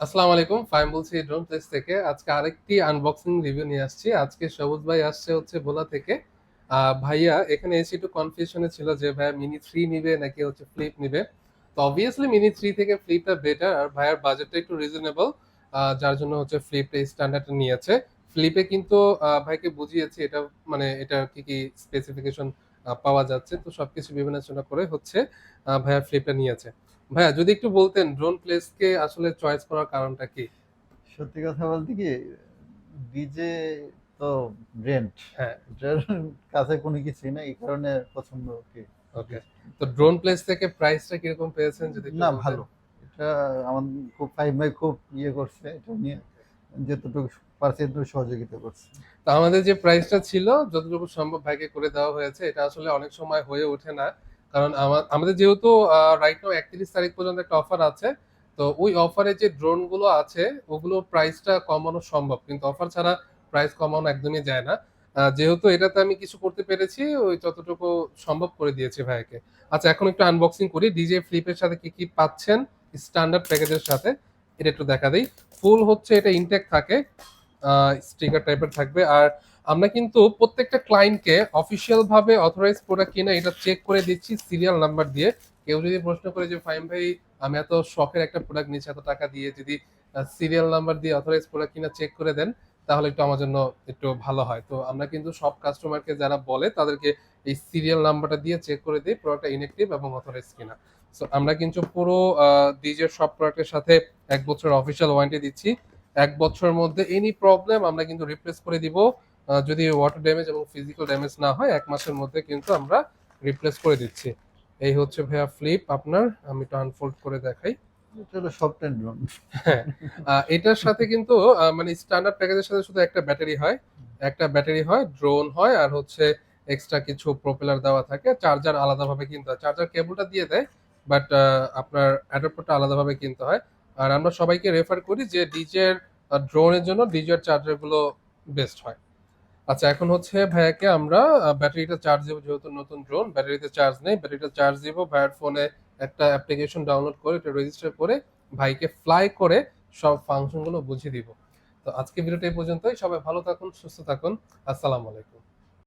আসসালামু আলাইকুম, ফাইম বলছি ড্রোন প্লেস থেকে। আজকে আরেকটি আনবক্সিং রিভিউ নিয়ে আসছি। আজকে সবুজ ভাই আসছে হচ্ছে ভোলা থেকে। ভাইয়া, এখানে এসে একটু কনফিউশনে ছিল যে, ভাইয়া মিনি থ্রি নিবে নাকি হচ্ছে ফ্লিপ নিবে? তো অবভিয়াসলি মিনি থ্রি থেকে ফ্লিপটা বেটার আর ভাইয়ার বাজেটটা একটু রিজনেবল যার জন্য হচ্ছে ফ্লিপটা স্ট্যান্ডার্ড নিয়েছে। ফ্লিপে কিন্তু ভাইকে বুঝিয়েছি, এটা মানে এটা কি কি স্পেসিফিকেশন পাওয়া যাচ্ছে। তো সবকিছু বিবেচনা করে হচ্ছে ভাইয়া ফ্লিপটা নিয়েছে। ভাইয়া যদি একটু বলতেন ড্রোন প্লেসকে আসলে চয়েস করার কারণটা কি? সত্যি কথা বলতে কি ডিজে তো ব্রেন্ড হ্যাঁ। কাছে কোনো কিছুই না এই কারণে পছন্দ কি ওকে তো ড্রোন প্লেস থেকে প্রাইসটা কীরকম পেয়েছেন যদি না ভালো। এটা আমার খুব ফাইভ বাই খুব ইয়ে করছে এটা নিয়ে যতটুকু পারছে একটু সহযোগিতা করছে। তো আমাদের যে প্রাইসটা ছিল যতটুকু সম্ভব ভাইকে করে দেওয়া হয়েছে এটা আসলে অনেক সময় হয়ে ওঠে না। কারণ আমা- আমাদের যেহেতু রাইট নাও একত্রিশ তারিখ পর্যন্ত একটা অফার আছে, তো ওই অফারে যে ড্রোনগুলো আছে ওগুলো প্রাইসটা কমানো সম্ভব। কিন্তু অফার ছাড়া প্রাইস কমানো একদমই যায় না। যেহেতু এটাতে আমি কিছু করতে পেরেছি, ওই যতটুকু সম্ভব করে দিয়েছি ভাইকে আচ্ছা এখন একটু আনবক্সিং করি। ডিজে ফ্লিপের সাথে কি কি পাচ্ছেন? স্ট্যান্ডার্ড প্যাকেজের সাথে। এটা একটু দেখা দিই। ফুল হচ্ছে, এটা ইনটেক থাকে। স্টিকার টাইপের থাকবে। আর আমরা কিন্তু প্রত্যেকটা ক্লায়েন্টকে অফিসিয়াল ভাবে অথরাইজ প্রোডাক্ট কিনা এটা চেক করে দিচ্ছি সিরিয়াল নাম্বার দিয়ে। কেউ যদি প্রশ্ন করে যে ফাইম ভাই, আমি এত শখের একটা প্রোডাক্ট নিচ্ছি এত টাকা দিয়ে যদি সিরিয়াল নাম্বার দিয়ে অথরাইজ প্রোডাক্ট কিনা চেক করে দেন, তাহলে একটু আমার জন্য একটু ভালো হয়। তো আমরা কিন্তু সব কাস্টমারকে যারা বলে, তাদেরকে এই সিরিয়াল নাম্বারটা দিয়ে চেক করে দিই প্রোডাক্টটা ইনএক্টিভ এবং অথরাইজ কিনা। সো আমরা কিন্তু পুরো ডিজের সব প্রোডাক্টের সাথে এক বছর অফিসিয়াল ওয়ারেন্টি দিচ্ছি। এক বছরের মধ্যে এনি প্রবলেম আমরা কিন্তু রিপ্লেস করে দিব। যদি ওয়াটার ড্যামেজ এবং ফিজিক্যাল ড্যামেজ না হয় এক মাসের মধ্যে কিন্তু আমরা রিপ্লেস করে দিচ্ছি। এই হচ্ছে ভাইয়া ফ্লিপ আপনার আমি একটু আনফোল্ড করে দেখাই। সফট অ্যান্ড এটার সাথে কিন্তু মানে স্ট্যান্ডার্ড প্যাকেজের সাথে শুধু একটা ব্যাটারি হয়। একটা ব্যাটারি হয় ড্রোন হয় আর হচ্ছে এক্সট্রা কিছু প্রপেলার দেওয়া থাকে। চার্জার আলাদাভাবে কিনতে হয়। চার্জার কেবলটা দিয়ে দেয় বাট আপনার অ্যাডাপ্টারটা আলাদাভাবে কিনতে হয়। আর আমরা সবাইকে রেফার করি যে ডিজের ড্রোনের জন্য ডিজের চার্জারগুলো বেস্ট হয়। আচ্ছা এখন হচ্ছে ভাইয়াকে আমরা ব্যাটারিটা চার্জ দেবো, যেহেতু নতুন ড্রোন ব্যাটারিতে চার্জ নেই। ব্যাটারিটা চার্জ দিব, ভাইয়ার ফোনে একটা অ্যাপ্লিকেশন ডাউনলোড করে, এটা রেজিস্টার করে ভাইকে ফ্লাই করে সব ফাংশনগুলো বুঝিয়ে দিব। তো আজকে ভিডিওটা এই পর্যন্তই। সবাই ভালো থাকুন, সুস্থ থাকুন। আসসালামু আলাইকুম।